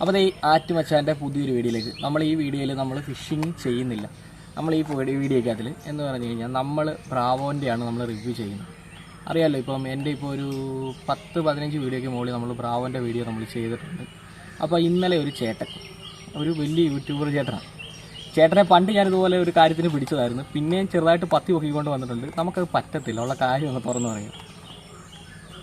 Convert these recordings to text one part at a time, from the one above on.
അപ്പോൾ ഈ ആറ്റുമച്ചാന്റെ പുതിയൊരു വീഡിയോയിലേക്ക്. നമ്മൾ ഈ വീഡിയോയിൽ നമ്മൾ ഫിഷിങ് ചെയ്യുന്നില്ല. നമ്മൾ ഈ വീഡിയോക്കകത്തിൽ എന്ന് പറഞ്ഞു കഴിഞ്ഞാൽ നമ്മൾ ബ്രാവോന്റെയാണ് നമ്മൾ റിവ്യൂ ചെയ്യുന്നത്. അറിയാമല്ലോ ഇപ്പം എന്റെ ഇപ്പോൾ ഒരു പത്ത് പതിനഞ്ച് വീഡിയോയ്ക്ക് മുകളിൽ നമ്മൾ ബ്രാവോന്റെ വീഡിയോ നമ്മൾ ചെയ്തിട്ടുണ്ട്. അപ്പോൾ ഇന്നലെ ഒരു ചേട്ടൻ ഒരു വലിയ യൂട്യൂബർ ചേട്ടനാണ്. ചേട്ടനെ പണ്ട് ഞാനിതുപോലെ ഒരു കാര്യത്തിന് പിടിച്ചതായിരുന്നു. പിന്നെയും ചെറുതായിട്ട് പത്തി പൊക്കിക്കൊണ്ട് വന്നിട്ടുണ്ട്. നമുക്കത് പറ്റത്തില്ല ഉള്ള കാര്യം ഒന്ന് തുറന്നു പറയാം.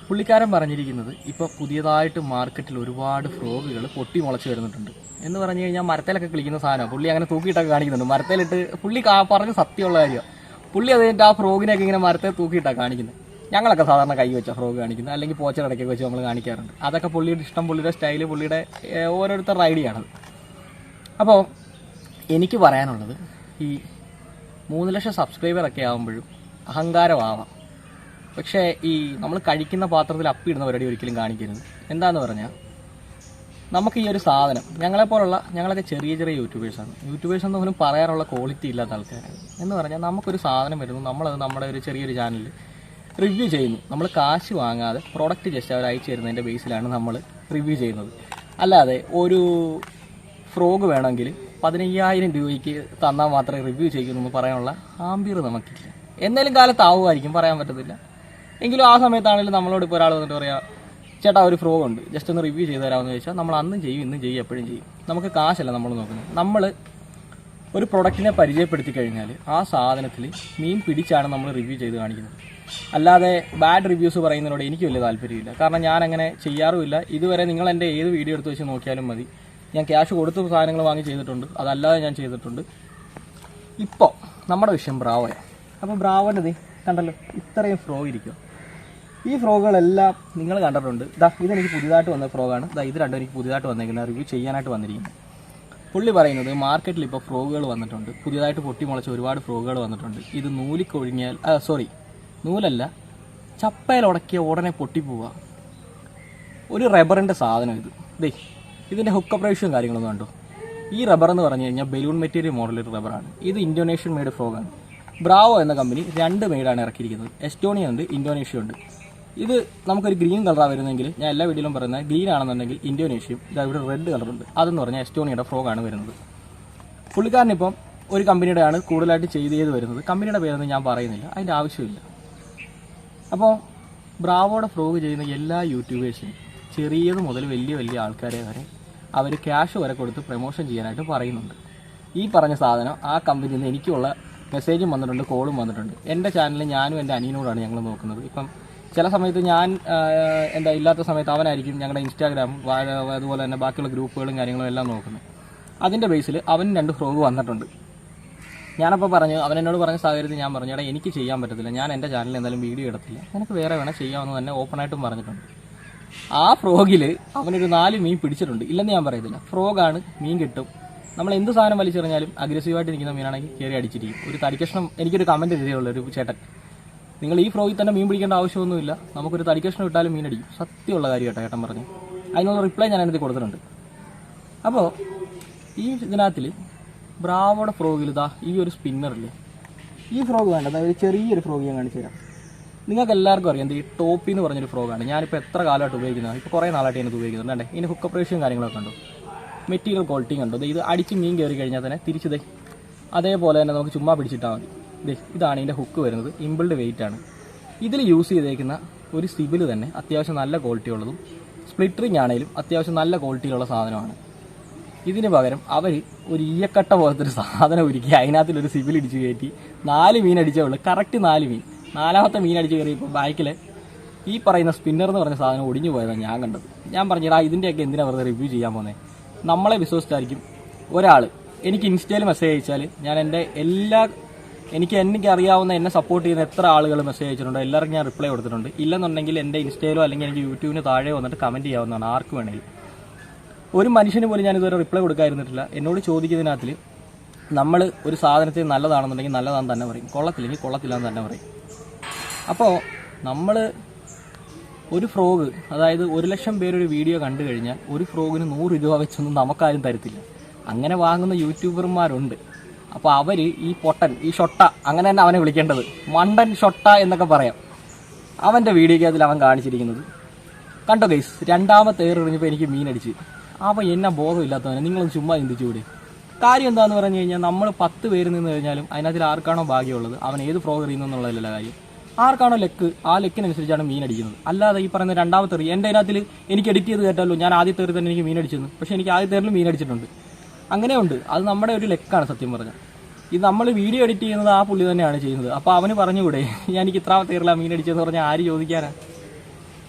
പുള്ളിക്കാരൻ പറഞ്ഞിരിക്കുന്നത് ഇപ്പോൾ പുതിയതായിട്ട് മാർക്കറ്റിൽ ഒരുപാട് ഫ്രോഗുകൾ പൊട്ടി മുളച്ച് വരുന്നുണ്ട്. എന്ന് പറഞ്ഞു കഴിഞ്ഞാൽ മരത്തിലൊക്കെ കളിക്കുന്ന സാധനമാണ്. പുള്ളി അങ്ങനെ തൂക്കിയിട്ടൊക്കെ കാണിക്കുന്നുണ്ട്. മരത്തിലിട്ട് പുള്ളി പറഞ്ഞ് സത്യമുള്ള കാര്യമാണ്. പുള്ളി അത് ആ ഫ്രോഗിനെയൊക്കെ ഇങ്ങനെ മരത്തെ തൂക്കിയിട്ടാണ് കാണിക്കുന്നത്. ഞങ്ങളൊക്കെ സാധാരണ കൈ വെച്ച ഫ്രോഗ് കാണിക്കുന്നത്. അല്ലെങ്കിൽ പോച്ചടക്കൊക്കെ വെച്ച് നമ്മൾ കാണിക്കാറുണ്ട്. അതൊക്കെ പുള്ളിയുടെ ഇഷ്ടം പുള്ളിയുടെ സ്റ്റൈൽ പുള്ളിയുടെ ഓരോരുത്തരുടെ ഐഡിയ ആണത് അപ്പോൾ എനിക്ക് പറയാനുള്ളത് ഈ മൂന്ന് ലക്ഷം സബ്സ്ക്രൈബറൊക്കെ ആകുമ്പോഴും അഹങ്കാരമാവാം. പക്ഷേ ഈ നമ്മൾ കഴിക്കുന്ന പാത്രത്തിൽ അപ്പിടുന്ന പരിപാടി ഒരിക്കലും കാണിക്കരുത്. എന്താന്ന് പറഞ്ഞാൽ നമുക്ക് ഈ ഒരു സാധനം ഞങ്ങളെപ്പോലുള്ള ഞങ്ങളൊക്കെ ചെറിയ ചെറിയ യൂട്യൂബേഴ്സാണ് യൂട്യൂബേഴ്സ് എന്ന് പോലും പറയാറുള്ള ക്വാളിറ്റി ഇല്ലാത്ത ആൾക്കാരാണ്. എന്ന് പറഞ്ഞാൽ നമുക്കൊരു സാധനം വരുന്നു നമ്മളത് നമ്മുടെ ഒരു ചെറിയൊരു ചാനലിൽ റിവ്യൂ ചെയ്യുന്നു. നമ്മൾ കാശ് വാങ്ങാതെ പ്രോഡക്റ്റ് ജസ്റ്റ് അവർ അയച്ചു തരുന്നതിന്റെ ബേസിലാണ് നമ്മൾ റിവ്യൂ ചെയ്യുന്നത്. അല്ലാതെ ഒരു ഫ്രോഗ് വേണമെങ്കിൽ പതിനയ്യായിരം രൂപയ്ക്ക് തന്നാൽ മാത്രമേ റിവ്യൂ ചെയ്യുന്നു എന്ന് പറയാനുള്ള ആംബിയർ നമുക്കില്ല. എന്നാലും കാലത്താവുമായിരിക്കും പറയാൻ പറ്റത്തില്ല. എങ്കിലും ആ സമയത്താണെങ്കിലും നമ്മളോട് ഇപ്പോൾ ഒരാൾ വന്നിട്ട് പറയാ ചേട്ടാ ഒരു ഫ്രോഗ് ഉണ്ട്. ജസ്റ്റ് ഒന്ന് റിവ്യൂ ചെയ്ത് തരാമെന്ന് ചോദിച്ചാൽ നമ്മൾ അന്നും ചെയ്യും ഇന്നും ചെയ്യും എപ്പോഴും ചെയ്യും. നമുക്ക് കാശല്ല നമ്മൾ നോക്കുന്നത്. നമ്മൾ ഒരു പ്രൊഡക്റ്റിനെ പരിചയപ്പെടുത്തി കഴിഞ്ഞാൽ ആ സാധനത്തിൽ മീൻ പിടിച്ചാണ് നമ്മൾ റിവ്യൂ ചെയ്ത് കാണിക്കുന്നത്. അല്ലാതെ ബാഡ് റിവ്യൂസ് പറയുന്നതിനോട് എനിക്ക് വലിയ താല്പര്യമില്ല. കാരണം ഞാൻ അങ്ങനെ ചെയ്യാറുമില്ല. ഇതുവരെ നിങ്ങൾ എന്റെ ഏത് വീഡിയോ എടുത്ത് വെച്ച് നോക്കിയാലും മതി. ഞാൻ ക്യാഷ് കൊടുത്ത് സാധനങ്ങൾ വാങ്ങി ചെയ്തിട്ടുണ്ട്. അതല്ലാതെ ഞാൻ ചെയ്തിട്ടുണ്ട്. ഇപ്പോൾ നമ്മുടെ വിഷയം ബ്രാവോയാണ്. അപ്പോൾ ബ്രാവോന്റെ കണ്ടല്ലോ ഇത്രയും ഫ്രോ ഇരിക്കുക ഈ ഫ്രോഗുകളെല്ലാം നിങ്ങൾ കണ്ടിട്ടുണ്ട്. ഇതാ ഇതെനിക്ക് പുതിയതായിട്ട് വന്ന ഫ്രോഗാണ്. ദാ ഇത് രണ്ടും എനിക്ക് പുതിയതായിട്ട് വന്നേക്കുന്ന റിവ്യൂ ചെയ്യാനായിട്ട് വന്നിരിക്കുന്നത് പുള്ളി പറയുന്നത് മാർക്കറ്റിൽ ഇപ്പോൾ ഫ്രോഗുകൾ വന്നിട്ടുണ്ട്. പുതിയതായിട്ട് പൊട്ടിമുളച്ച ഒരുപാട് ഫ്രോഗുകൾ വന്നിട്ടുണ്ട്. ഇത് നൂലിക്കൊഴിഞ്ഞാൽ സോറി നൂലല്ല ചപ്പയിൽ ഉടക്കിയ ഉടനെ പൊട്ടിപ്പോവുക ഒരു റബ്ബറിന്റെ സാധനം ഇത്. ദേ ഇതിന്റെ ഹുക്കപ്പ് റേഷ്യം കാര്യങ്ങളൊന്നും കണ്ടോ? ഈ റബ്ബർ എന്ന് പറഞ്ഞു കഴിഞ്ഞാൽ ബലൂൺ മെറ്റീരിയൽ മോഡലിൽ റബ്ബറാണ് ഇത് ഇൻഡോനേഷ്യൻ മെയ്ഡ് ഫ്രോഗാണ് ബ്രാവോ എന്ന കമ്പനി രണ്ട് മെയ്ഡാണ് ഇറക്കിയിരിക്കുന്നത്. എസ്റ്റോണിയ ഉണ്ട് ഇൻഡോനേഷ്യ ഉണ്ട്. ഇത് നമുക്കൊരു ഗ്രീൻ കളറാണ് വരുന്നതെങ്കിൽ ഞാൻ എല്ലാ വീഡിയോയിലും പറയുന്നത് ഗ്രീൻ ആണെന്നുണ്ടെങ്കിൽ ഇന്തോനേഷ്യയും ഇതാ ഇവിടെ റെഡ് കളറുണ്ട്. അതെന്ന് പറഞ്ഞാൽ എസ്റ്റോണിയുടെ ഫ്രോഗാണ് വരുന്നത്. പുള്ളിക്കാരനിപ്പം ഒരു കമ്പനിയുടെ ആണ് കൂടുതലായിട്ട് ചെയ്ത് ചെയ്ത് വരുന്നത്. കമ്പനിയുടെ പേരൊന്നും ഞാൻ പറയുന്നില്ല. അതിന്റെ ആവശ്യമില്ല. അപ്പോൾ ബ്രാവോടെ ഫ്രോഗ് ചെയ്യുന്ന എല്ലാ യൂട്യൂബേഴ്സിനും ചെറിയത് മുതൽ വലിയ വലിയ ആൾക്കാരെ വരെ അവർ ക്യാഷ് വരെ കൊടുത്ത് പ്രൊമോഷൻ ചെയ്യാനായിട്ട് പറയുന്നുണ്ട്. ഈ പറഞ്ഞ സാധനം ആ കമ്പനിയിൽ നിന്ന് എനിക്കുള്ള മെസ്സേജും വന്നിട്ടുണ്ട് കോളും വന്നിട്ടുണ്ട്. എന്റെ ചാനലിൽ ഞാനും എന്റെ അനിയനോടാണ് ഞങ്ങൾ നോക്കുന്നത്. ഇപ്പം ചില സമയത്ത് ഞാൻ എന്താ ഇല്ലാത്ത സമയത്ത് അവനായിരിക്കും ഞങ്ങളുടെ ഇൻസ്റ്റാഗ്രാമും അതുപോലെ തന്നെ ബാക്കിയുള്ള ഗ്രൂപ്പുകളും കാര്യങ്ങളും എല്ലാം നോക്കുന്നത് അതിന്റെ ബേസിൽ അവൻ രണ്ട് ഫ്രോഗ് വന്നിട്ടുണ്ട്. ഞാനപ്പോൾ പറഞ്ഞു അവൻ എന്നോട് പറഞ്ഞ സാഹചര്യത്തിൽ ഞാൻ പറഞ്ഞു എടാ എനിക്ക് ചെയ്യാൻ പറ്റത്തില്ല. ഞാൻ എന്റെ ചാനലിൽ എന്തായാലും വീഡിയോ ഇടത്തില്ല. എനിക്ക് വേറെ വേണം ചെയ്യാമെന്ന് തന്നെ ഓപ്പണായിട്ടും പറഞ്ഞിട്ടുണ്ട്. ആ ഫ്രോഗിൽ അവനൊരു നാല് മീൻ പിടിച്ചിട്ടുണ്ട്. ഇല്ലെന്ന് ഞാൻ പറയത്തില്ല. ഫ്രോഗാണ് മീൻ കിട്ടും. നമ്മൾ എന്ത് സാധനം വലിച്ചെറിഞ്ഞാലും അഗ്രസീവായിട്ട് നിൽക്കുന്ന മീനാണെങ്കിൽ കയറി അടിച്ചിരിക്കും. ഒരു തടിക്കഷ്ണം എനിക്കൊരു കമന്റ് എഴുതിയുള്ളൂ ഒരു ചേട്ടൻ. നിങ്ങൾ ഈ ഫ്രോയിൽ തന്നെ മീൻ പിടിക്കേണ്ട ആവശ്യമൊന്നുമില്ല. നമുക്കൊരു തടിക്കഷ്ണം ഇട്ടാലും മീൻ അടിക്കും സത്യമുള്ള കാര്യം കേട്ടോ ഏട്ടൻ പറഞ്ഞു അതിനുള്ള റിപ്ലൈ ഞാൻ അതിനകത്ത് കൊടുത്തിട്ടുണ്ട്. അപ്പോൾ ഈ ഇതിനകത്തിൽ ബ്രാവോടെ ഫ്രോഗിൽ ഇതാ ഈ ഒരു സ്പിന്നറിൽ ഈ ഫ്രോഗ് വേണ്ട അതായത് ചെറിയൊരു ഫ്രോഗ് ഞാൻ കാണിച്ചു തരാം. നിങ്ങൾക്ക് എല്ലാവർക്കും അറിയാം ഈ ടോപ്പി എന്ന് പറഞ്ഞൊരു ഫ്രോഗാണ് ഞാനിപ്പോൾ എത്ര കാലമായിട്ട് ഉപയോഗിക്കുന്നത്? ഇപ്പോൾ കുറേ നാളായിട്ട് ഞാനത് ഉപയോഗിക്കുന്നുണ്ട്. അല്ലേ ഇതിന് ഹുക്ക് റേഷ്യം കാര്യങ്ങളൊക്കെ ഉണ്ടോ മെറ്റീരിയൽ ക്വാളിറ്റിയും കണ്ടോ? ഇത് അടിച്ച് മീൻ കയറി കഴിഞ്ഞാൽ തന്നെ തിരിച്ചതേ അതേപോലെ തന്നെ നമുക്ക് ചുമ്മാ പിടിച്ചിട്ടാൽ മതി. ഇതാണ് ഇതിന്റെ ഹുക്ക് വരുന്നത്. ഇമ്പിൾഡ് വെയിറ്റ് ആണ്. ഇതിൽ യൂസ് ചെയ്തേക്കുന്ന ഒരു സിബിൽ തന്നെ അത്യാവശ്യം നല്ല ക്വാളിറ്റി ഉള്ളതും സ്പ്ലിറ്ററിങ് ആണെങ്കിലും അത്യാവശ്യം നല്ല ക്വാളിറ്റിയിലുള്ള സാധനമാണ്. ഇതിന് പകരം അവർ ഒരു ഈയക്കട്ട പോലത്തെ ഒരു സാധനം ഒരുക്കി അതിനകത്തിലൊരു സിബിൽ ഇടിച്ച് കയറ്റി നാല് മീൻ അടിച്ചേ ഉള്ളൂ. കറക്റ്റ് നാല് മീൻ. നാലാമത്തെ മീൻ അടിച്ച് കയറിയപ്പോൾ ബാക്കിൽ ഈ പറയുന്ന സ്പിന്നർ എന്ന് പറഞ്ഞ സാധനം ഒടിഞ്ഞു പോയതാണ് ഞാൻ കണ്ടത്. ഞാൻ പറഞ്ഞിടാ ഇതിന്റെയൊക്കെ എന്തിനാണ് വെറുതെ റിവ്യൂ ചെയ്യാൻ പോകുന്നത് നമ്മളെ വിശ്വസിച്ചായിരിക്കും ഒരാൾ എനിക്ക് ഇൻസ്റ്റയിൽ മെസ്സേജ് അയച്ചാൽ ഞാൻ എന്റെ എല്ലാ എനിക്ക് എനിക്ക് അറിയാവുന്ന എന്നെ സപ്പോർട്ട് ചെയ്യുന്ന എത്ര ആളുകൾ മെസ്സേജ് അയച്ചിട്ടുണ്ട്. എല്ലാവർക്കും ഞാൻ റിപ്ലൈ കൊടുത്തിട്ടുണ്ട്. ഇല്ലെന്നുണ്ടെങ്കിൽ എന്റെ ഇൻസ്റ്റയിലോ അല്ലെങ്കിൽ എനിക്ക് യൂട്യൂബിന് താഴെ വന്നിട്ട് കമന്റ് ചെയ്യാവുന്നതാണ്. ആർക്ക് വേണമെങ്കിലും ഒരു മനുഷ്യന് പോലും ഞാൻ റിപ്ലൈ കൊടുക്കാതിരുന്നിട്ടില്ല. എന്നോട് ചോദിക്കുന്നതിനകത്തിൽ നമ്മൾ ഒരു സാധനത്തിൽ നല്ലതാണെന്നുണ്ടെങ്കിൽ നല്ലതാണെന്ന് തന്നെ പറയും. കൊള്ളത്തില്ലെങ്കിൽ കൊള്ളത്തില്ല എന്ന് തന്നെ പറയും. അപ്പോൾ നമ്മൾ ഒരു ഫ്രോഗ് അതായത് ഒരു ലക്ഷം പേരൊരു വീഡിയോ കണ്ടു കഴിഞ്ഞാൽ ഒരു ഫ്രോഗിന് നൂറ് രൂപ വെച്ചൊന്നും നമുക്കാരും തരത്തില്ല. അങ്ങനെ വാങ്ങുന്ന യൂട്യൂബർമാരുണ്ട് അപ്പോൾ അവർ ഈ പൊട്ടൻ ഈ ഷൊട്ട അങ്ങനെ തന്നെ അവനെ വിളിക്കേണ്ടത്. മണ്ടൻ ഷൊട്ട എന്നൊക്കെ പറയാം. അവന്റെ വീഡിയോയ്ക്ക് അതിൽ അവൻ കാണിച്ചിരിക്കുന്നത് കണ്ടോ ഗൈസ് രണ്ടാമത്തെ ഏർ എറിഞ്ഞപ്പോൾ എനിക്ക് അടിച്ച്. അവൻ എന്നാ ബോധമില്ലാത്തവനെ നിങ്ങളൊന്ന് ചുമ്മാ ചിന്തിച്ചുകൂടി. കാര്യം എന്താന്ന് പറഞ്ഞു കഴിഞ്ഞാൽ നമ്മൾ പത്ത് പേര് നിന്ന് കഴിഞ്ഞാലും അതിനകത്തിൽ ആർക്കാണോ ഭാഗ്യമുള്ളത്? അവൻ ഏത് ഫ്രോഗ് എറിയുന്നു എന്നുള്ളതല്ല കാര്യം. ആർക്കാണോ ലെക്ക് ആ ലെക്കിനനുസരിച്ചാണ് മീൻ അടിക്കുന്നത്. അല്ലാതെ ഈ പറയുന്ന രണ്ടാമത്തെ എറി എന്റെ അതിനകത്തിൽ എനിക്ക് എഡിറ്റ് ചെയ്ത് കേട്ടല്ലോ ഞാൻ ആദ്യത്തെ തന്നെ എനിക്ക് മീൻ അടിച്ചെന്ന്. പക്ഷേ എനിക്ക് ആദ്യത്തെ എറിലും മീൻ അടിച്ചിട്ടുണ്ട്. അങ്ങനെയുണ്ട്. അത് നമ്മുടെ ഒരു ലെക്കാണ് സത്യം പറഞ്ഞാൽ ഇത് നമ്മൾ വീഡിയോ എഡിറ്റ് ചെയ്യുന്നത് ആ പുള്ളി തന്നെയാണ് ചെയ്യുന്നത്. അപ്പോൾ അവന് പറഞ്ഞുകൂടെ? എനിക്ക് ഇത്രാമത്തെ എറില മീൻ അടിച്ചതെന്ന് പറഞ്ഞാൽ ആര് ചോദിക്കാനാണ്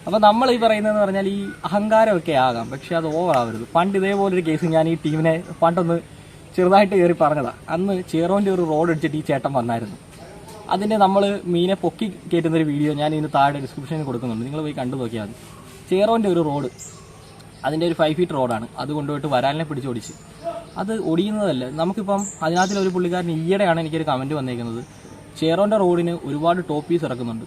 അപ്പോൾ നമ്മൾ ഈ പറയുന്നതെന്ന് പറഞ്ഞാൽ ഈ അഹങ്കാരമൊക്കെ ആകാം. പക്ഷേ അത് ഓവർ ആവരുത്. പണ്ട് ഇതേപോലൊരു കേസ് ഞാൻ ഈ ടീമിനെ പണ്ടൊന്ന് ചെറുതായിട്ട് കയറി പറഞ്ഞതാണ് അന്ന് ചേറോന്റെ ഒരു റോഡ് അടിച്ചിട്ട് ഈ ചേട്ടൻ വന്നായിരുന്നു. അതിന്റെ നമ്മൾ മീനെ പൊക്കി കയറ്റുന്നൊരു വീഡിയോ ഞാൻ ഇതിന് താഴെ ഡിസ്ക്രിപ്ഷനിൽ കൊടുക്കുന്നുണ്ട്. നിങ്ങൾ പോയി കണ്ടു നോക്കിയാൽ മതി. ചേറോന്റെ ഒരു റോഡ്. അതിന്റെ ഒരു ഫൈവ് ഫീറ്റ് റോഡാണ് അത് കൊണ്ടുപോയിട്ട് വരാലിനെ പിടിച്ച് ഓടിച്ച്. അത് ഒടിയുന്നതല്ല. നമുക്കിപ്പം അതിനകത്തിൽ ഒരു പുള്ളിക്കാരൻ ഈയിടെയാണ് എനിക്കൊരു കമന്റ് വന്നേക്കുന്നത്. ചേറോന്റെ റോഡിന് ഒരുപാട് ടോപ്പ് പീസ് ഇറക്കുന്നുണ്ട്.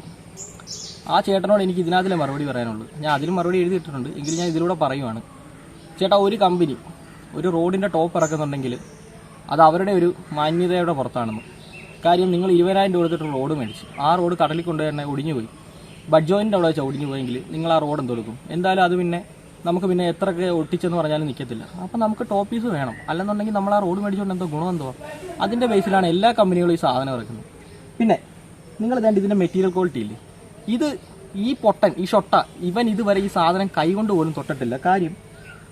ആ ചേട്ടനോട് എനിക്ക് ഇതിനകത്തിലെ മറുപടി പറയാനുള്ളൂ. ഞാൻ അതിലും മറുപടി എഴുതിയിട്ടുണ്ട് എങ്കിലും ഞാൻ ഇതിലൂടെ പറയുവാണ്. ചേട്ടാ ഒരു കമ്പനി ഒരു റോഡിന്റെ ടോപ്പ് ഇറക്കുന്നുണ്ടെങ്കിൽ അത് അവരുടെ ഒരു മാന്യതയുടെ പുറത്താണെന്ന്. കാര്യം നിങ്ങൾ ഇരുപതിനായിരം രൂപ കൊടുത്തിട്ട് റോഡ് മേടിച്ചു. ആ റോഡ് കടലിൽ കൊണ്ടുതന്നെ ഒടിഞ്ഞു പോയി ബഡ്ജോയിന്റെ അവിടെ വെച്ചാൽ ഒടിഞ്ഞു പോയെങ്കിൽ നിങ്ങൾ ആ റോഡ് എന്തെടുക്കും എന്തായാലും അത് പിന്നെ നമുക്ക് പിന്നെ എത്രയൊക്കെ ഒട്ടിച്ചെന്ന് പറഞ്ഞാലും നിൽക്കത്തില്ല അപ്പം നമുക്ക് ടോപ്പ് പീസ് വേണം. അല്ലെന്നുണ്ടെങ്കിൽ നമ്മൾ ആ റോഡ് മേടിച്ചുകൊണ്ട് എന്തോ ഗുണം എന്തോ. അതിന്റെ ബേസിലാണ് എല്ലാ കമ്പനികളും ഈ സാധനം ഇറക്കുന്നത്. പിന്നെ നിങ്ങൾ ഇതാണ്ട് ഇതിന്റെ മെറ്റീരിയൽ ക്വാളിറ്റി ഇല്ലേ? ഇത് ഈ പൊട്ടൻ ഈ ഷൊട്ട ഇവൻ ഇതുവരെ ഈ സാധനം കൈകൊണ്ട് പോലും തൊട്ടിട്ടില്ല. കാര്യം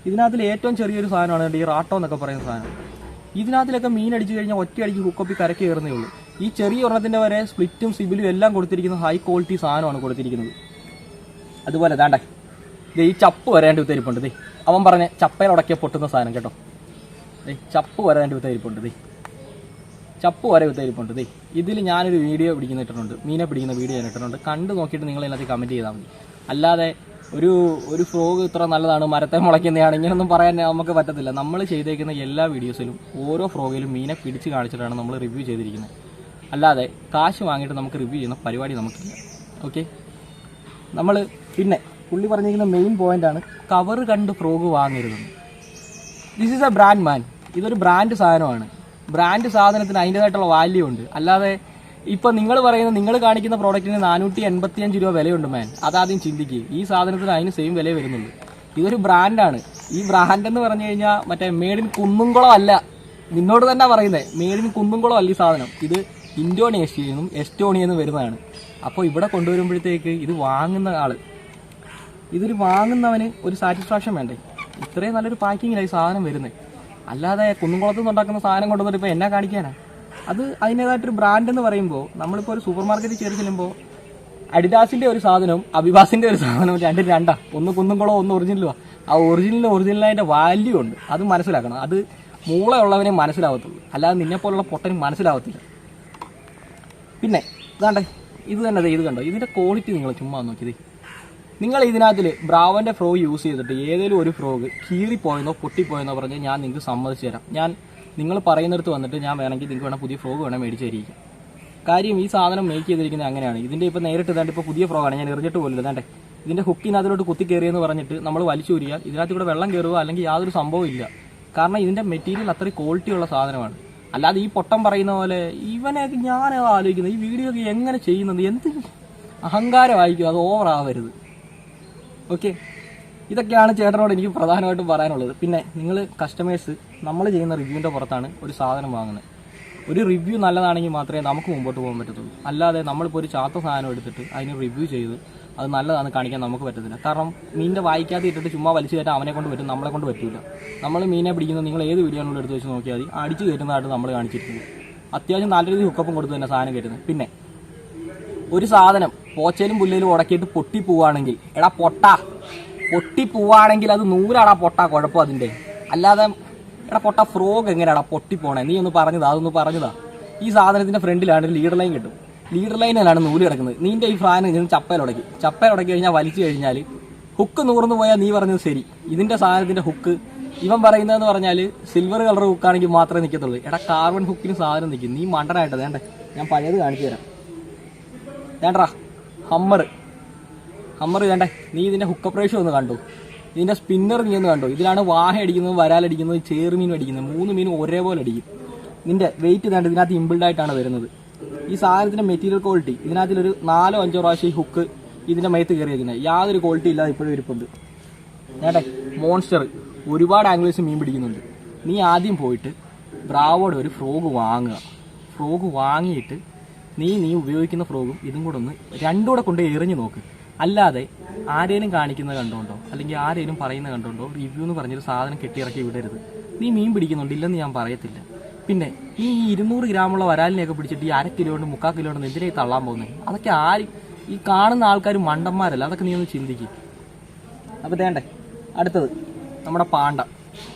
ഇതിനകത്തിൽ ഏറ്റവും ചെറിയൊരു സാധനമാണ് ഈ റാട്ടോ എന്നൊക്കെ പറയുന്ന സാധനം. ഇതിനകത്തിലൊക്കെ മീൻ അടിച്ചു കഴിഞ്ഞാൽ ഒറ്റയടിക്ക് ഹുക്കപ്പി കരക്ക് കയറുന്നേ ഉള്ളൂ. ഈ ചെറിയ ഒരെണ്ണത്തിന്റെ വരെ സ്പ്ലിറ്റും സിബിലും എല്ലാം കൊടുത്തിരിക്കുന്ന ഹൈ ക്വാളിറ്റി സാധനമാണ് കൊടുത്തിരിക്കുന്നത്. അതുപോലെ ദാണ്ടേ ഈ ചപ്പ് വരേണ്ട വിത്തരിപ്പുണ്ട് ദേ. അവൻ പറഞ്ഞ ചപ്പയിൽ ഉടക്കിയ പൊട്ടുന്ന സാധനം കേട്ടോ. ദേ ചപ്പ് വരേണ്ട വിത്തരിപ്പുണ്ട് ദേ. ചപ്പ് വരെ വിത്തരിപ്പുണ്ട് ദേ. ഇതിൽ ഞാനൊരു വീഡിയോ പിടിക്കുന്ന ഇട്ടിട്ടുണ്ട് മീനെ പിടിക്കുന്ന വീഡിയോ ഞാൻ ഇട്ടിട്ടുണ്ട്. കണ്ട് നോക്കിയിട്ട് നിങ്ങൾ ഇതിനകത്ത് കമന്റ് ചെയ്താൽ മതി. അല്ലാതെ ഒരു ഒരു ഫ്രോഗ് ഇത്ര നല്ലതാണ് മരത്തെ മുളയ്ക്കുന്നതാണ് ഇങ്ങനൊന്നും പറയാൻ നമുക്ക് പറ്റത്തില്ല. നമ്മൾ ചെയ്തേക്കുന്ന എല്ലാ വീഡിയോസിലും ഓരോ ഫ്രോഗിലും മീനെ പിടിച്ച് കാണിച്ചിട്ടാണ് നമ്മൾ റിവ്യൂ ചെയ്തിരിക്കുന്നത്. അല്ലാതെ കാശ് വാങ്ങിയിട്ട് നമുക്ക് റിവ്യൂ ചെയ്യുന്ന പരിപാടി നമുക്കില്ല. ഓക്കെ നമ്മൾ പിന്നെ പുള്ളി പറഞ്ഞിരിക്കുന്ന മെയിൻ പോയിന്റാണ് കവർ കണ്ട് frog വാങ്ങരുത് this is a brand man ഇതൊരു ബ്രാൻഡ് സാധനമാണ്. ബ്രാൻഡ് സാധനത്തിന് അതിന്റെതായിട്ടുള്ള വാല്യൂ ഉണ്ട്. അല്ലാതെ ഇപ്പം നിങ്ങൾ പറയുന്ന നിങ്ങൾ കാണിക്കുന്ന പ്രോഡക്റ്റിന് നാനൂറ്റി എൺപത്തിയഞ്ച് രൂപ വിലയുണ്ട് മാൻ അതാദ്യം ചിന്തിക്കുക ഈ സാധനത്തിന് അതിന് സെയിം വില വരുന്നുള്ളൂ. ഇതൊരു ബ്രാൻഡാണ് ഈ ബ്രാൻഡ് എന്ന് പറഞ്ഞു കഴിഞ്ഞാൽ മറ്റേ മേഡിൻ കുന്നുംകുളം അല്ല. നിന്നോട് തന്നെ പറയുന്നത് മേഡിൻ കുന്നുംകുളം അല്ല ഈ സാധനം. ഇത് ഇൻഡോനേഷ്യയിൽ നിന്നും എസ്റ്റോണിയിൽ നിന്നും വരുന്നതാണ്. അപ്പോൾ ഇവിടെ കൊണ്ടുവരുമ്പോഴത്തേക്ക് ഇത് വാങ്ങുന്ന ആൾ ഇതൊരു വാങ്ങുന്നവന് ഒരു സാറ്റിസ്ഫാക്ഷൻ വേണ്ടേ? ഇത്രയും നല്ലൊരു പാക്കിങ്ങിലായി സാധനം വരുന്നത് അല്ലാതെ കുന്നുംകുളത്ത് നിന്ന് ഉണ്ടാക്കുന്ന സാധനം കൊണ്ടുവന്നിട്ട് ഇപ്പോൾ എന്നാ കാണിക്കാനാ? അത് അതിന്റെതായിട്ടൊരു ബ്രാൻഡ് എന്ന് പറയുമ്പോൾ നമ്മളിപ്പോൾ ഒരു സൂപ്പർ മാർക്കറ്റിൽ കയറി ചെല്ലുമ്പോൾ അഡിഡാസിന്റെ ഒരു സാധനവും അബിബാസിന്റെ ഒരു സാധനവും രണ്ടും രണ്ടാ. ഒന്ന് കുന്നുംകുളം ഒന്ന് ഒറിജിനലുമാ ആ ഒറിജിനലിന് ഒറിജിനലായിട്ട് വാല്യൂ ഉണ്ട്. അത് മനസ്സിലാക്കണം. അത് മൂളയുള്ളവനെ മനസ്സിലാവത്തുള്ളൂ. അല്ലാതെ നിന്നെ പോലുള്ള പൊട്ടന് മനസ്സിലാവത്തില്ല. പിന്നെ ഇതാണ്ടേ ഇത് തന്നെ ഇത് കണ്ടോ? ഇതിന്റെ ക്വാളിറ്റി നിങ്ങൾ ചുമ്മാ നോക്കിയത് നിങ്ങൾ ഇതിനകത്തിൽ ബ്രാവന്റെ ഫ്രോ യൂസ് ചെയ്തിട്ട് ഏതെങ്കിലും ഒരു ഫ്രോഗ് കീറിപ്പോയെന്നോ പൊട്ടിപ്പോയെന്നോ പറഞ്ഞ് ഞാൻ നിങ്ങൾക്ക് സമ്മതിച്ചു തരാം. ഞാൻ നിങ്ങൾ പറയുന്നിടത്ത് വന്നിട്ട് ഞാൻ വേണമെങ്കിൽ നിങ്ങൾക്ക് വേണം പുതിയ ഫ്രോഗ് വേണം മേടിച്ച് കാര്യം ഈ സാധനം മേക്ക് ചെയ്തിരിക്കുന്നത് അങ്ങനെയാണ്. ഇതിന്റെ ഇപ്പോൾ നേരിട്ട് ഇതാണ്ട് ഇപ്പോൾ പുതിയ ഫ്രോഗാണ് ഞാൻ എറിഞ്ഞിട്ട് പോലും ഇതാണ്ടേ. ഇതിന്റെ ഹുക്കിനകത്തിലോട്ട് കുത്തി കയറിയെന്ന് പറഞ്ഞിട്ട് നമ്മൾ വലിച്ചു ഊരിയാൽ ഇതിനകത്ത് കൂടെ വെള്ളം കയറുക അല്ലെങ്കിൽ യാതൊരു സംഭവം ഇല്ല. കാരണം ഇതിന്റെ മെറ്റീരിയൽ അത്രയും ക്വാളിറ്റി ഉള്ള സാധനമാണ്. അല്ലാതെ ഈ പൊട്ടം പറയുന്ന പോലെ ഇവനെ ഞാൻ ആലോചിക്കുന്നത്. ഈ വീഡിയോ ഒക്കെ എങ്ങനെ ചെയ്യുന്നത്? എന്ത് അഹങ്കാരമായിരിക്കും അത് ഓവറാവരുത് ഓക്കെ. ഇതൊക്കെയാണ് ചേട്ടനോട് എനിക്ക് പ്രധാനമായിട്ടും പറയാനുള്ളത്. പിന്നെ നിങ്ങൾ കസ്റ്റമേഴ്സ് നമ്മൾ ചെയ്യുന്ന റിവ്യൂവിന്റെ പുറത്താണ് ഒരു സാധനം വാങ്ങുന്നത്. ഒരു റിവ്യൂ നല്ലതാണെങ്കിൽ മാത്രമേ നമുക്ക് മുമ്പോട്ട് പോകാൻ പറ്റത്തുള്ളൂ. അല്ലാതെ നമ്മളിപ്പോൾ ഒരു ചാത്ത സാധനം എടുത്തിട്ട് അതിന് റിവ്യൂ ചെയ്ത് അത് നല്ലതാണ് കാണിക്കാൻ നമുക്ക് പറ്റത്തില്ല. കാരണം മീനിന്റെ വായിക്കാതെ ഇട്ടിട്ട് ചുമ്മാ വലിച്ചു കയറ്റാൻ അവനെ കൊണ്ട് പറ്റും നമ്മളെ കൊണ്ട് പറ്റില്ല നമ്മൾ മീനെ പിടിക്കുന്നത് നിങ്ങൾ ഏത് വീഡിയോ എടുത്ത് വെച്ച് നോക്കിയാൽ മതി. അടിച്ച് കയറ്റുന്നതായിട്ട് നമ്മൾ കാണിച്ചിരിക്കുന്നത് അത്യാവശ്യം നല്ല രീതിയിൽ ഹുക്കപ്പം കൊടുത്ത് തന്നെ സാധനം കയറ്റുന്നത്. പിന്നെ ഒരു സാധനം പോച്ചയിലും പുല്ലയിലും ഉടക്കിയിട്ട് പൊട്ടി പോവാണെങ്കിൽ എടാ പൊട്ട പൊട്ടി പോവാണെങ്കിൽ അത് നൂറാടാ പൊട്ട കുഴപ്പം അതിന്റെ. അല്ലാതെ എടാ പൊട്ട ഫ്രോഗ് എങ്ങനെയാടാ പൊട്ടി പോണേ? നീ ഒന്ന് പറഞ്ഞതാ അതൊന്ന് പറഞ്ഞതാ ഈ സാധനത്തിന്റെ ഫ്രണ്ടിലാണ് ലീഡർ ലൈൻ കിട്ടും. ലീഡർ ലൈനിലാണ് നൂൽ കിടക്കുന്നത്. നിന്റെ ഈ ഫാൻ ഇങ്ങനെ ചപ്പയിൽ ഉടക്കി. ചപ്പയിൽ ഉടക്കി കഴിഞ്ഞാൽ വലിച്ചു കഴിഞ്ഞാൽ ഹുക്ക് നൂർന്നു പോയാൽ നീ പറഞ്ഞത് ശരി. ഇതിന്റെ സാധനത്തിന്റെ ഹുക്ക് ഇവൻ പറയുന്നതെന്ന് പറഞ്ഞാൽ സിൽവർ കളർ ഹുക്കാണെങ്കിൽ മാത്രമേ നിൽക്കത്തുള്ളൂ. എടാ കാർബൺ ഹുക്കിന് സാധനം നിൽക്കും. നീ മണ്ടനായിട്ട്? വേണ്ടേ ഞാൻ പഴയത് കാണിച്ചു തരാം. വേണ്ടടാ. ഹമ്മർ. ഹമ്മർ വേണ്ടേ. നീ ഇതിന്റെ ഹുക്കപ്പ് റേഷ്യോ ഒന്ന് കണ്ടു. ഇതിന്റെ സ്പിന്നർ നീ ഒന്ന് കണ്ടു. ഇതിലാണ് വാഹ അടിക്കുന്നത് വരാലടിക്കുന്നത് ചേറുമീനും അടിക്കുന്നത്. മൂന്ന് മീനും ഒരേപോലെ അടിക്കും. നിന്റെ വെയിറ്റ് വേണ്ട ഇതിനകത്ത് ഇമ്പിൾഡ് ആയിട്ടാണ് വരുന്നത്. ഈ സാധനത്തിന്റെ മെറ്റീരിയൽ ക്വാളിറ്റി ഇതിനകത്തിലൊരു നാലോ അഞ്ചോ പ്രാവശ്യം ഹുക്ക് ഇതിന്റെ മേത്ത് കയറി വെക്കുന്നത് യാതൊരു ക്വാളിറ്റി ഇല്ലാതെ ഇപ്പോഴും ഇരിപ്പുണ്ട്. വേണ്ടേ? മോൺസ്റ്റർ ഒരുപാട് ആംഗ്ലേഴ്സ് മീൻ പിടിക്കുന്നുണ്ട്. നീ ആദ്യം പോയിട്ട് ബ്രാവോടെ ഒരു ഫ്രോഗ് വാങ്ങുക. ഫ്രോഗ് വാങ്ങിയിട്ട് നീ നീ ഉപയോഗിക്കുന്ന ഫ്രോഗും ഇതും കൂടെ ഒന്ന് രണ്ടും കൂടെ കൊണ്ട് എറിഞ്ഞു നോക്ക്. അല്ലാതെ ആരേലും കാണിക്കുന്നത് കണ്ടുകൊണ്ടോ അല്ലെങ്കിൽ ആരേലും പറയുന്നത് കണ്ടുകൊണ്ടോ റിവ്യൂ എന്ന് പറഞ്ഞൊരു സാധനം കെട്ടിയിറക്കി വിടരുത്. നീ മീൻ പിടിക്കുന്നുണ്ട് ഇല്ലെന്ന് ഞാൻ പറയത്തില്ല. പിന്നെ ഈ ഇരുന്നൂറ് ഗ്രാമുള്ള വരാലിനെയൊക്കെ പിടിച്ചിട്ട് ഈ അര കിലോ കൊണ്ട് മുക്കാൽ കിലോ കൊണ്ട് എന്തിനായി തള്ളാൻ പോകുന്നത് അതൊക്കെ ആര് ഈ കാണുന്ന ആൾക്കാർ മണ്ടന്മാരല്ല? അതൊക്കെ നീ ഒന്ന് ചിന്തിക്കും. അപ്പോൾ വേണ്ടേ അടുത്തത് നമ്മുടെ പാണ്ട.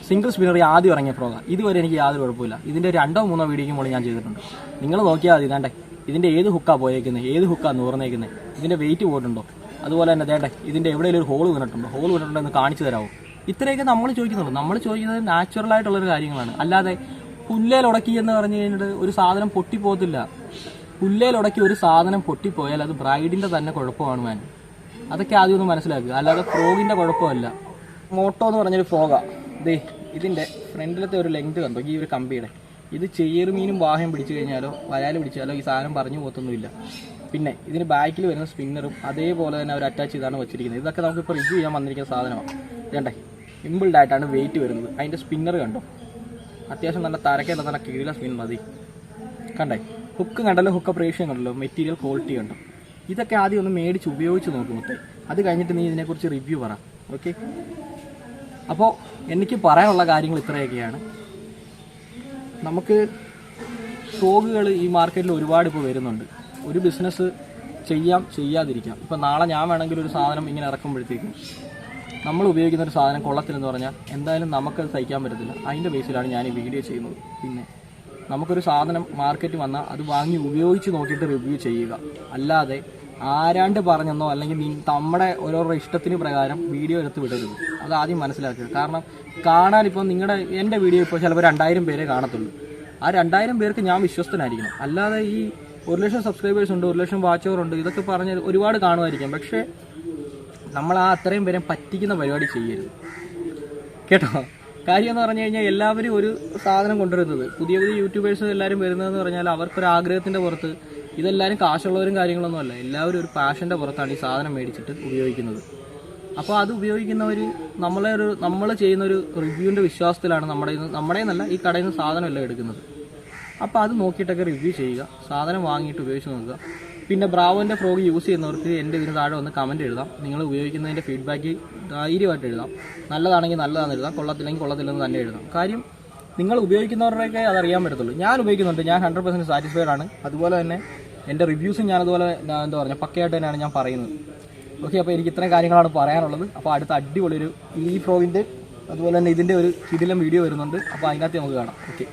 സിംഗിൾ സ്പിന്നറി ആദ്യം ഇറങ്ങിയ പ്രോഗ്രാം ഇതുവരെ എനിക്ക് യാതൊരു കുഴപ്പമില്ല ഇതിന്റെ രണ്ടോ മൂന്നോ വീഡിയോയ്ക്ക് മുകളിൽ ഞാൻ ചെയ്തിട്ടുണ്ട്. നിങ്ങൾ നോക്കിയാൽ മതി വേണ്ടേ ഇതിന്റെ ഏത് ഹുക്കാ പോയേക്കുന്നത് ഏത് ഹുക്കാ നൂർന്നേക്കുന്നത് ഇതിന്റെ വെയിറ്റ് പോയിട്ടുണ്ടോ അതുപോലെ തന്നെ ദേണ്ടെ ഇതിന്റെ എവിടെയെങ്കിലും ഒരു ഹോൾ വീണിട്ടുണ്ടോ? ഹോൾ വീണിട്ടുണ്ടോ എന്ന് കാണിച്ചു തരാമോ ഇത്രയൊക്കെ നമ്മൾ ചോദിക്കുന്നുള്ളൂ. നമ്മൾ ചോദിക്കുന്നത് ആയിട്ടുള്ളൊരു കാര്യങ്ങളാണ്. അല്ലാതെ പുല്ലേൽ ഉടക്കി എന്ന് പറഞ്ഞു കഴിഞ്ഞിട്ട് ഒരു സാധനം പൊട്ടിപ്പോകത്തില്ല. പുല്ലേൽ ഉടക്കി ഒരു സാധനം പൊട്ടിപ്പോയാൽ അത് ബ്രൈഡിന്റെ തന്നെ കുഴപ്പമാണ് മാൻ അതൊക്കെ ആദ്യം ഒന്ന് മനസ്സിലാക്കുക. അല്ലാതെ ഫ്രോഗിന്റെ കുഴപ്പമല്ല. മോട്ടോ എന്ന് പറഞ്ഞൊരു ഫ്രോഗാ. ദേ ഇതിന്റെ ഫ്രണ്ടിലത്തെ ഒരു ലെങ്ത് കണ്ടോ? ഈ ഒരു കമ്പിയുടെ. ഇത് ചേറുമീനും വാഹനം പിടിച്ചു കഴിഞ്ഞാലോ വരാൽ പിടിച്ചാലോ ഈ സാധനം പറഞ്ഞു പോകത്തൊന്നുമില്ല. പിന്നെ ഇതിന് ബാക്കിൽ വരുന്ന സ്പിന്നറും അതേപോലെ തന്നെ അവർ അറ്റാച്ച് ചെയ്താണ് വെച്ചിരിക്കുന്നത്. ഇതൊക്കെ നമുക്ക് നമുക്കിപ്പോൾ റിവ്യൂ ചെയ്യാൻ വന്നിരിക്കുന്ന സാധനമാണ്. വേണ്ടേ സിമ്പിൾഡായിട്ടാണ് വെയിറ്റ് വരുന്നത്. അതിന്റെ സ്പിന്നർ കണ്ടോ? അത്യാവശ്യം നല്ല തരക്കേണ്ട നല്ല കീഴിലെ സ്പിൻ മതി. കണ്ടേ ഹുക്ക് കണ്ടല്ലോ ഹുക്ക് അപ്രേഷൻ കണ്ടല്ലോ മെറ്റീരിയൽ ക്വാളിറ്റി കണ്ടോ? ഇതൊക്കെ ആദ്യം ഒന്ന് മേടിച്ച് ഉപയോഗിച്ച് നോക്കും അത് കഴിഞ്ഞിട്ട് നീ ഇതിനെക്കുറിച്ച് റിവ്യൂ പറ ഓക്കെ അപ്പോൾ എനിക്ക് പറയാനുള്ള കാര്യങ്ങൾ ഇത്രയൊക്കെയാണ്. നമുക്ക് ഷോഗുകൾ ഈ മാർക്കറ്റിൽ ഒരുപാട് ഇപ്പോൾ വരുന്നുണ്ട്. ഒരു ബിസിനസ് ചെയ്യാം ചെയ്യാതിരിക്കാം. ഇപ്പം നാളെ ഞാൻ വേണമെങ്കിൽ ഒരു സാധനം ഇങ്ങനെ ഇറക്കുമ്പോഴത്തേക്കും നമ്മൾ ഉപയോഗിക്കുന്ന ഒരു സാധനം കൊള്ളത്തില്ലെന്ന് പറഞ്ഞാൽ എന്തായാലും നമുക്കത് സഹിക്കാൻ പറ്റത്തില്ല. അതിന്റെ ബേസിലാണ് ഞാൻ ഈ വീഡിയോ ചെയ്യുന്നത്. പിന്നെ നമുക്കൊരു സാധനം മാർക്കറ്റ് വന്നാൽ അത് വാങ്ങി ഉപയോഗിച്ച് നോക്കിയിട്ട് റിവ്യൂ ചെയ്യുക. അല്ലാതെ ആരാണ്ട് പറഞ്ഞെന്നോ അല്ലെങ്കിൽ നമ്മുടെ ഓരോരോ ഇഷ്ടത്തിന് പ്രകാരം വീഡിയോ എടുത്ത് വിടരുത്. അത് ആദ്യം മനസ്സിലാക്കുക. കാരണം കാണാൻ ഇപ്പോൾ നിങ്ങളുടെ എന്റെ വീഡിയോ ഇപ്പോൾ ചിലപ്പോൾ രണ്ടായിരം പേരെ കാണത്തുള്ളൂ. ആ രണ്ടായിരം പേർക്ക് ഞാൻ വിശ്വസ്തനായിരിക്കണം. അല്ലാതെ ഈ ഒരു ലക്ഷം സബ്സ്ക്രൈബേഴ്സ് ഉണ്ട് ഒരു ലക്ഷം വാച്ച് ഓവർ ഉണ്ട് ഇതൊക്കെ പറഞ്ഞ് ഒരുപാട് കാണുമായിരിക്കാം. പക്ഷേ നമ്മൾ ആ അത്രയും പേരെ പറ്റിക്കുന്ന പരിപാടി ചെയ്യരുത്. കേട്ടോ? കാര്യം എന്ന് പറഞ്ഞു കഴിഞ്ഞാൽ എല്ലാവരും ഒരു സാധനം കൊണ്ടുവരുന്നത്. പുതിയ പുതിയ യൂട്യൂബേഴ്സ് എല്ലാവരും വരുന്നതെന്ന് പറഞ്ഞാൽ അവർക്കൊരു ആഗ്രഹത്തിന്റെ പുറത്ത് ഇതെല്ലാവരും കാശുള്ളവരും കാര്യങ്ങളൊന്നുമല്ല എല്ലാവരും ഒരു പാഷന്റെ പുറത്താണ് ഈ സാധനം മേടിച്ചിട്ട് ഉപയോഗിക്കുന്നത്. അപ്പോൾ അത് ഉപയോഗിക്കുന്നവർ നമ്മളെ ഒരു നമ്മൾ ചെയ്യുന്ന ഒരു റിവ്യൂവിന്റെ വിശ്വാസത്തിലാണ് നമ്മുടെ നമ്മുടെ നിന്നല്ല ഈ കടയിൽ നിന്ന് സാധനം എല്ലാം എടുക്കുന്നത്. അപ്പോൾ അത് നോക്കിയിട്ടൊക്കെ റിവ്യൂ ചെയ്യുക സാധനം വാങ്ങിയിട്ട് ഉപയോഗിച്ച് നോക്കുക. പിന്നെ ബ്രാവോന്റെ ഫ്രോഗ് യൂസ് ചെയ്യുന്നവർക്ക് എന്റെ ഇതിന് താഴെ വന്ന് കമന്റ് എഴുതാം. നിങ്ങൾ ഉപയോഗിക്കുന്നതിന്റെ ഫീഡ്ബാക്ക് ധൈര്യമായിട്ട് എഴുതാം. നല്ലതാണെങ്കിൽ നല്ലതാണെന്ന് എഴുതാം. കൊള്ളത്തില്ലെങ്കിൽ കൊള്ളത്തില്ലെന്ന് തന്നെ എഴുതാം. കാര്യം നിങ്ങൾ ഉപയോഗിക്കുന്നവരുടെയൊക്കെ അതറിയാൻ പറ്റത്തുള്ളൂ. ഞാൻ ഉപയോഗിക്കുന്നുണ്ട്. ഞാൻ ഹൺഡ്രഡ് പെർസെന്റ് സാറ്റിസ്ഫൈഡ് ആണ്. അതുപോലെ തന്നെ എന്റെ റിവ്യൂസും ഞാൻ അതുപോലെ എന്താ പറയുക പക്കയായിട്ട് തന്നെയാണ് ഞാൻ പറയുന്നത്. ഓക്കെ അപ്പോൾ എനിക്ക് ഇത്രയും കാര്യങ്ങളാണ് പറയാനുള്ളത്. അപ്പോൾ അടുത്ത അടിപൊളി ഒരു ഈ ഫ്രോഗിന്റെ അതുപോലെ തന്നെ ഇതിന്റെ ഒരു ഇതിലും വീഡിയോ വരുന്നുണ്ട്. അപ്പോൾ അതിനകത്ത് നമുക്ക് കാണാം. ഓക്കെ.